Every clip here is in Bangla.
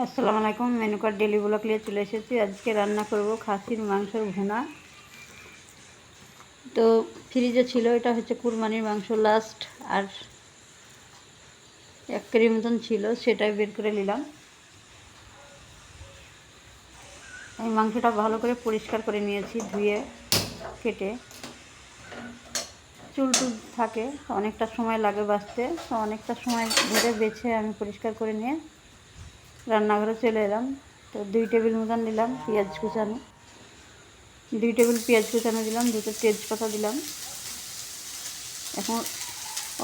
আসসালামু আলাইকুম, মেনু কার্ড ডেলি ব্লক নিয়ে চলে এসেছি। আজকে রান্না করব খাসির মাংসের ভুনা। তো ফ্রিজে ছিল, এটা হচ্ছে কুরবানির মাংস লাস্ট আর এক কেজি মতন ছিল, সেটাই বের করে নিলাম। আমি মাংসটা ভালো করে পরিষ্কার করে নিয়েছি ধুয়ে কেটে। চুল টুল থাকে, অনেকটা সময় লাগে বাঁচতে, তো অনেকটা সময় ধরে বেছে আমি পরিষ্কার করে নিয়ে রান্নাঘরে চলে এলাম। তো দুই টেবিল মতন দিলাম পেঁয়াজ কুচানো। দুই টেবিল পেঁয়াজ কুচানো দিলাম, দুটো তেজপাতা দিলাম। এখন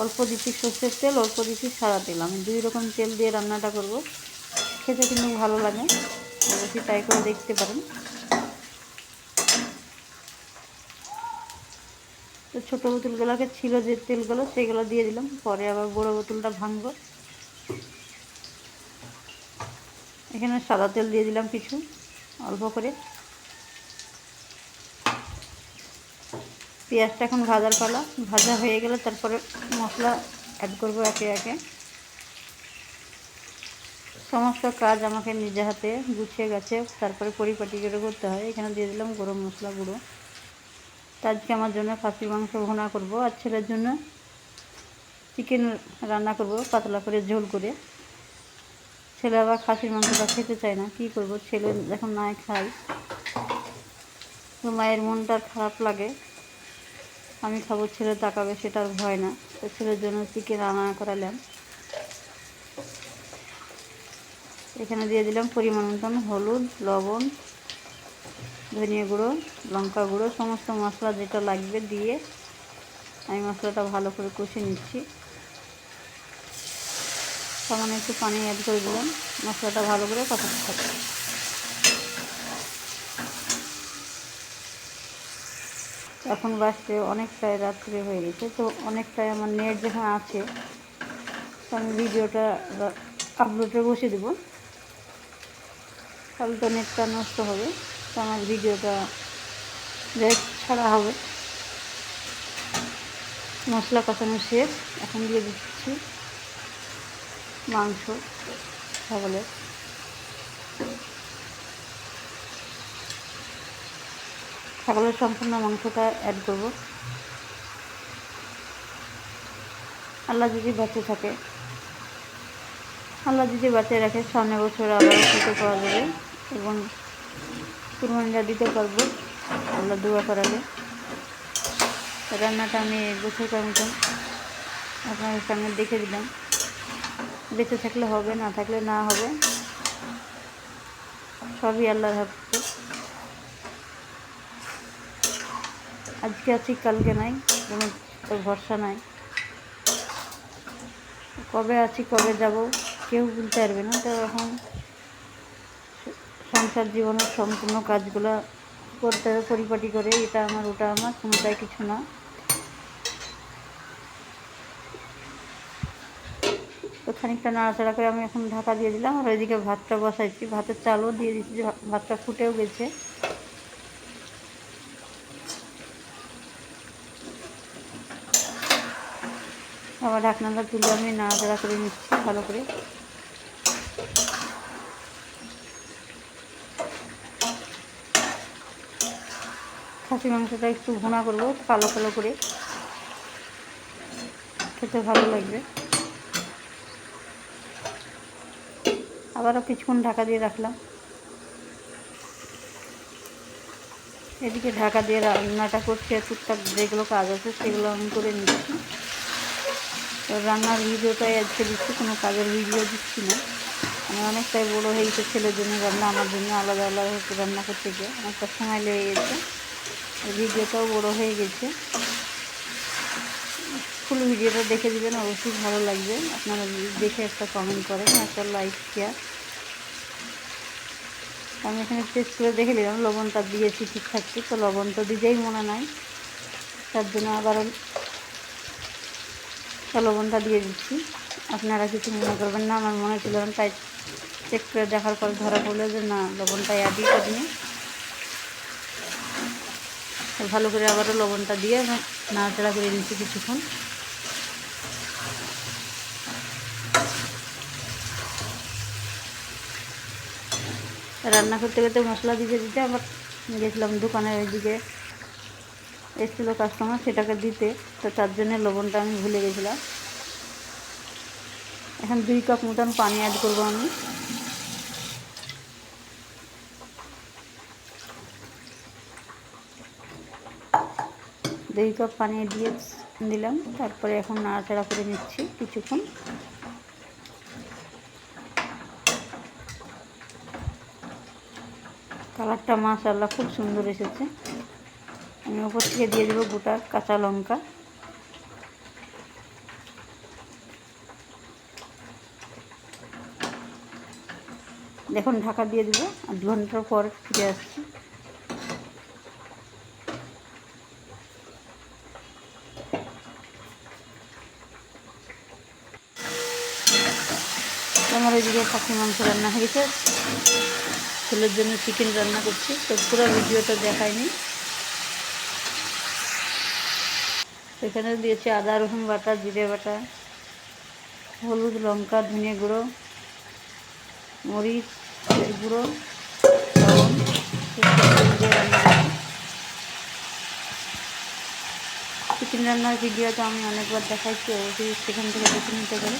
অল্প দিচ্ছি সর্ষের তেল, অল্প দিচ্ছি সাদা তেল। আমি দুই রকম তেল দিয়ে রান্নাটা করব। খেতে কিন্তু ভালো লাগে, অবশ্যই ট্রাই করে দেখতে পারেন। তো ছোটো বোতলগুলোকে ছিল যে তেলগুলো, সেগুলো দিয়ে দিলাম। পরে আবার বড়ো বোতলটা ভাঙবো। এখানে সাদা তেল দিয়ে দিলাম কিছু, অল্প করে। পেঁয়াজটা এখন ভাজার পালা। ভাজা হয়ে গেলে তারপরে মশলা অ্যাড করব একে একে। সমস্ত কাজ আমাকে নিজে হাতে গুছিয়ে গেছে। তারপরে পরিপাটি করে করতে হয়। এখানে দিয়ে দিলাম গরম মশলা গুঁড়ো। আজকে আমার জন্য খাসি মাংস ভোনা করব। আর ছেলের জন্য চিকেন রান্না করব, পাতলা করে ঝোল করে। ছেলে আবার খাসির মাংসটা খেতে চায় না, কী করব? ছেলে যখন নাই খাই তো মায়ের মনটা খারাপ লাগে। আমি খাব, ছেলে তাকাবে সেটার ভয় না। তো ছেলের জন্য চিকেন রান্না করালাম। এখানে দিয়ে দিলাম পরিমাণ মতন হলুদ, লবণ, ধনিয়া গুঁড়ো, লঙ্কা গুঁড়ো, সমস্ত মশলা যেটা লাগবে দিয়ে আমি মশলাটা ভালো করে কষে নিচ্ছি। সামান্য একটু পানি অ্যাড করে দিলাম। মশলাটা ভালো করে কষাতে থাকে এখন বাসতে অনেকটাই রাত্রে হয়ে গেছে, তো অনেকটাই আমার নেট যেখানে আছে, তো আমি ভিডিওটা আপলোডে বসে দেবো। তাহলে তো নেটটা নষ্ট হবে, তো আমার ভিডিওটা রেস্ট ছাড়া হবে। মশলা কষানো শেষ, এখন দিয়ে দিচ্ছি। মাংস ছাগলের ছাগলের সম্পূর্ণ মাংসটা অ্যাড করব। আল্লাহ যদি বাঁচে থাকে, আল্লাহ যদি বাঁচিয়ে রাখে, সামনে বছর আবার খেতে পাওয়া যাবে এবং কুরবানিটা দিতে পারব। আল্লাহ দোয়া করালে রান্নাটা আমি বছরকার মতন আপনাদের সামনে দেখে দিলাম। বেঁচে থাকলে হবে, না থাকলে না হবে। সবই আল্লাহর হাতে। আজকে আছি, কালকে নাই, কোনো ভরসা নাই। কবে আছি, কবে যাব, কেউ বলতে পারবে না। তো এখন সংসার জীবনের সম্পূর্ণ কাজগুলো করতে হবে, পরিপাটি করে, এটা আমার, ওটা আমার, কোনোটাই কিছু না। তো খানিকটা নাড়াচাড়া করে আমি এখন ঢাকা দিয়ে দিলাম। আর ওইদিকে ভাতটা বসাইছি। ভাতের চালও দিয়ে দিচ্ছি যে ভাতটা ফুটেও গেছে। আবার ঢাকনাটা তুলে আমি নাড়াচাড়া করে নিচ্ছি ভালো করে। খাসি মাংসটা একটু ভুনা করব, কালো কালো করে। খেতে ভালো লাগবে। আবারও কিছুক্ষণ ঢাকা দিয়ে রাখলাম। এদিকে ঢাকা দিয়ে রান্নাটা করছি, আর টুকটাক যেগুলো কাজ আছে সেগুলো আমি করে নিচ্ছি। তো রান্নার ভিডিওটাই আজকে দিচ্ছি, কোনো কাজের ভিডিও দিচ্ছি না। আমি অনেকটাই বড়ো হয়ে গেছে ছেলের জন্য রান্না, আমার জন্য আলাদা আলাদা রান্না করতে গিয়ে। অনেকটা সময় লেগে গেছে। ভিডিওটাও বড়ো হয়ে গেছে। ফুল ভিডিওটা দেখে দিবেন, অবশ্যই ভালো লাগবে। আপনারা দেখে একটা কমেন্ট করেন, একটা লাইক শেয়ার আমি এখানে টেস্ট করে দেখে নিলাম, লবণটা দিয়েছি ঠিকঠাক তো লবণ তো দিতেই মনে নাই। তার জন্য আবারও লবণটা দিয়ে দিচ্ছি। আপনারা কিছু মনে করবেন না, আমার মনে ছিল তাই চেক করে দেখার পর ধরা পড়ল যে না, লবণটা অ্যাডই করিনি। ভালো করে আবারও লবণটা দিয়ে নাড়াচাড়া করে নিচ্ছি কিছুক্ষণ। রান্না করতে করতে মশলা দিতে দিতে আবার গেছিলাম দোকানের ওইদিকে। এসেছিল কাস্টমার সেটাকে দিতে, তো তার জন্য লবণটা আমি ভুলে গেছিলাম। এখন দুই কাপ মতন পানি অ্যাড করব আমি। দুই কাপ পানি দিয়ে দিলাম, তারপরে এখন নাড়াচাড়া করে নিচ্ছি কিছুক্ষণ। কালারটা মাশাল্লাহ খুব সুন্দর এসেছে। আমি ওপর থেকে দিয়ে দেবো গোটা কাঁচা লঙ্কা। দেখুন, ঢাকা দিয়ে দেবো। দু ঘণ্টার পর ফিরে আসছি। আমার ওইদিকে খাসি মাংস রান্না হয়ে গেছে। ছেলের জন্য চিকেন রান্না করছি, তো পুরো ভিডিওটা দেখায়নি এখানে দিয়েছি আদা, রসুন বাটা, জিরে বাটা, হলুদ, লঙ্কা ধনে গুঁড়ো, মরিচ গুঁড়ো চিকেন রান্নার ভিডিও তো আমি অনেকবার দেখাইছি, অবশ্যই সেখান থেকে দেখে নিতে পারি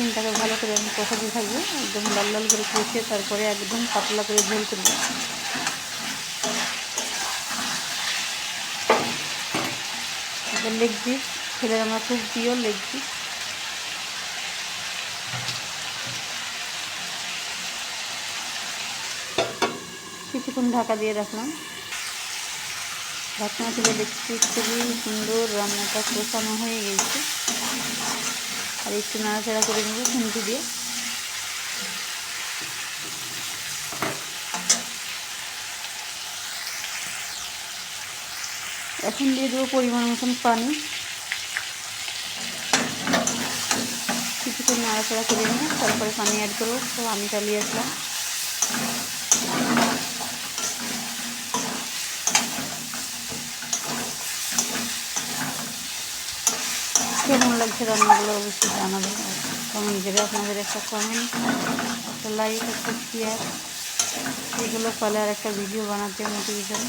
চিকেনটাকে ভালো করে আমি কষাতে থাকব, একদম লাল লাল করে কষে তারপরে একদম পাতলা করে ঝোল করব। লেগ পিস ছেলে আমার খুব প্রিয় লেগ পিস কিছুক্ষণ ঢাকা দিয়ে রাখলাম। ঢাকনা তুলে দেখছি খুবই সুন্দর রান্নাটা কষানো হয়ে গেছে। আর একটু নাড়াচাড়া করে নেব ঘুমটি দিয়ে। এখন দিয়ে দেবো পরিমাণ মতন পানি। কিছুক্ষণ নাড়াচাড়া করে নিয়ে তারপরে পানি অ্যাড করব। তো আমি চালিয়ে আসলাম। কেমন লাগছে রান্নাগুলো অবশ্যই জানাবেন। কমেন্ট করে আপনাদের একটা কমেন্ট একটা লাইক একটা শেয়ার এগুলো ফলে আর একটা ভিডিও বানাতে মোটিভেশন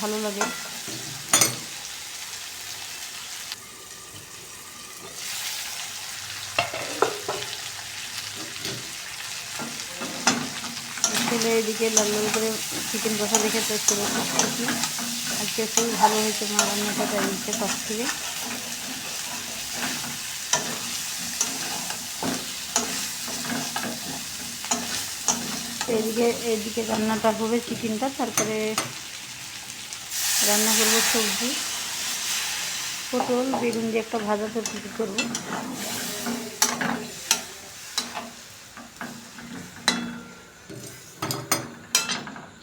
ভালো লাগে। ছেলে এদিকে লাল লাল করে চিকেন কষা দেখে ছেলে খুশি। আজকে খুবই ভালো হয়েছে মা রান্নাটা, তাই কাছ থেকে। এদিকে এদিকে রান্নাটা হবে চিকেনটা তারপরে রান্না করব সবজি, পটল, বেগুন দিয়ে একটা ভাজা তরকারি করব।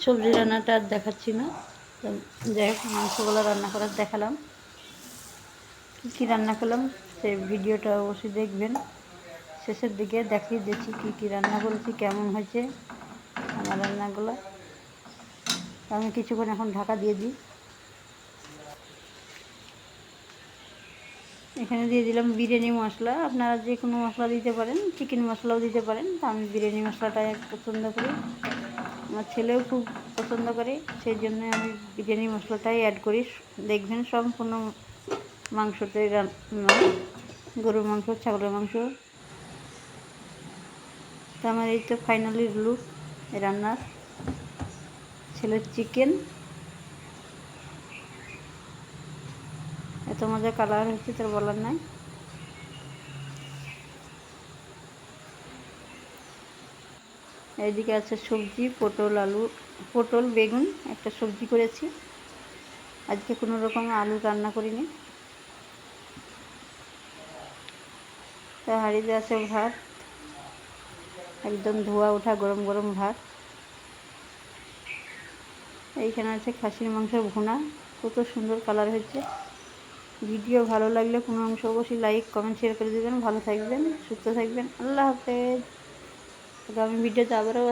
সবজি রান্নাটা আর দেখাচ্ছি না। যাই হোক, মাংসগুলো রান্না করার দেখালাম। কী কী রান্না করলাম সেই ভিডিওটা অবশ্যই দেখবেন। শেষের দিকে দেখিয়ে দিচ্ছি কী কী রান্না করেছি, কেমন হয়েছে। আমার রান্নাগুলো আমি কিছুক্ষণ এখন ঢাকা দিয়ে দিই। এখানে দিয়ে দিলাম বিরিয়ানি মশলা। আপনারা যে কোনো মশলা দিতে পারেন, চিকেন মশলাও দিতে পারেন। তা আমি বিরিয়ানি মশলাটাই পছন্দ করি। আমার ছেলেও খুব পছন্দ করে, সেই জন্য আমি বিরিয়ানি মশলাটাই অ্যাড করি। দেখবেন সম্পূর্ণ মাংসতে রান্না গরুর মাংস, ছাগলের মাংস। তো আমার এই তো ফাইনালি লুক রান্নার ছেলের চিকেন এত মজা কালার হচ্ছে, তোর বলার নাই। এইদিকে আছে সবজি, পটল, আলু, পটল, বেগুন, একটা সবজি করেছি। আজকে কোনো রকম আলু রান্না করিনি। তা হাঁড়িতে আছে ভাত। একদম ধোয়া ওঠা, গরম গরম ভাত। এইখানে আছে খাসির মাংসের ভুনা। কত সুন্দর কালার হয়েছে। ভিডিও ভালো লাগলে কোনো অংশ অবশ্যই লাইক কমেন্ট শেয়ার করে দেবেন। ভালো থাকবেন, সুস্থ থাকবেন। আল্লাহ হাফেজ। আগামী ভিডিওতে আবারও